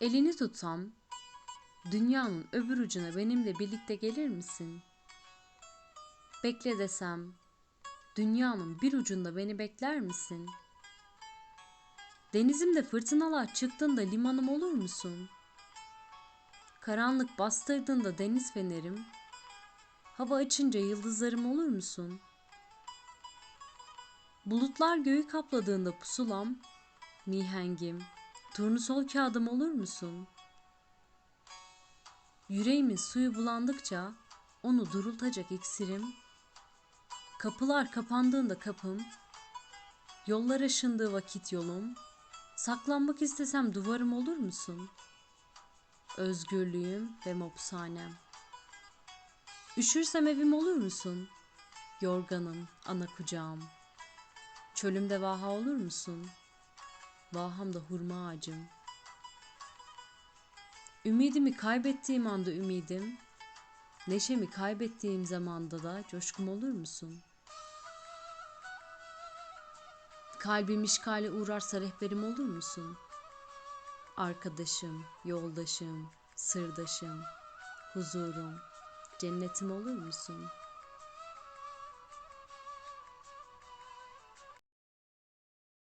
Elini tutsam, dünyanın öbür ucuna benimle birlikte gelir misin? Bekle desem, dünyanın bir ucunda beni bekler misin? Denizimde fırtınalar çıktığında limanım olur musun? Karanlık bastırdığında deniz fenerim, hava açınca yıldızlarım olur musun? Bulutlar göğü kapladığında pusulam, mihengim, turnusol kağıdım olur musun? Yüreğimin suyu bulandıkça onu durultacak iksirim, kapılar kapandığında kapım, yollar aşındığı vakit yolum, saklanmak istesem duvarım olur musun? Özgürlüğüm ve mopsanem. Üşürsem evim olur musun? Yorganım, ana kucağım. Çölümde vaha olur musun? Vahamda hurma ağacım. Ümidimi kaybettiğim anda ümidim, neşemi kaybettiğim zamanda da coşkum olur musun? Kalbim işgale uğrarsa rehberim olur musun? Arkadaşım, yoldaşım, sırdaşım, huzurum, cennetim olur musun?''